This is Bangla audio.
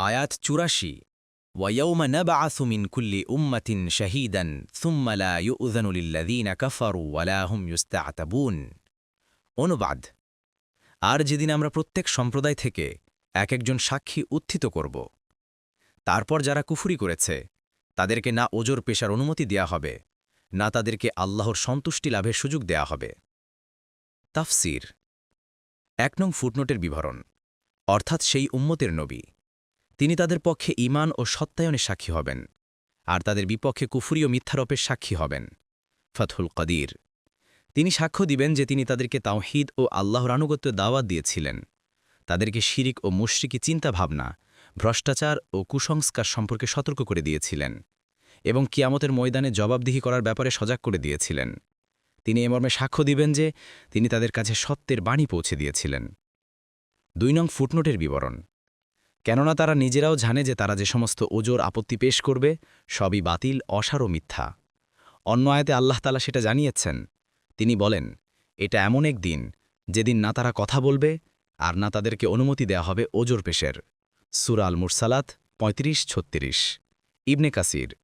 আয়াত চুরাশি ويوم نبعث من كل أمة شهيدا ثم لا يؤذن للذين كفروا ولا هم يستعتبون অনুবাদ আর যেদিন আমরা প্রত্যেক সম্প্রদায় থেকে এক একজন সাক্ষী উত্থিত করব তারপর যারা কুফুরি করেছে তাদেরকে না ওজোর পেশার অনুমতি দেয়া হবে না তাদেরকে আল্লাহর সন্তুষ্টি লাভের সুযোগ দেয়া হবে তাফসির এক নং ফুটনোটের বিবরণ অর্থাৎ সেই উম্মতের নবী তিনি তাদের পক্ষে ঈমান ও সত্যায়নের সাক্ষী হবেন, আর তাদের বিপক্ষে কুফুরি ও মিথ্যারোপের সাক্ষী হবেন। ফথুল কদির। তিনি সাক্ষ্য দিবেন যে তিনি তাদেরকে তাওহিদ ও আল্লাহর আনুগত্য দাওয়াত দিয়েছিলেন। তাদেরকে শিরিক ও মুশরিকি চিন্তাভাবনা, ভ্রষ্টাচার ও কুসংস্কার সম্পর্কে সতর্ক করে দিয়েছিলেন এবং কিয়ামতের ময়দানে জবাবদিহি করার ব্যাপারে সজাগ করে দিয়েছিলেন। তিনি এ মর্মে সাক্ষ্য দিবেন যে তিনি তাদের কাছে সত্যের বাণী পৌঁছে দিয়েছিলেন। দুই নং ফুটনোটের বিবরণ। কেননা তারা নিজেরাও জানে যে তারা যে সমস্ত ওজোর আপত্তি পেশ করবে, সবই বাতিল অসার ও মিথ্যা। অন্য আয়তে আল্লাহ তালা সেটা জানিয়েছেন। তিনি বলেন, এটা এমন এক দিন, যেদিন না তারা কথা বলবে আর না তাদেরকে অনুমতি দেয়া হবে ওজোর পেশের। সুরাল মুরসালাত পঁয়ত্রিশ ছত্রিশ। ইবনে কাসির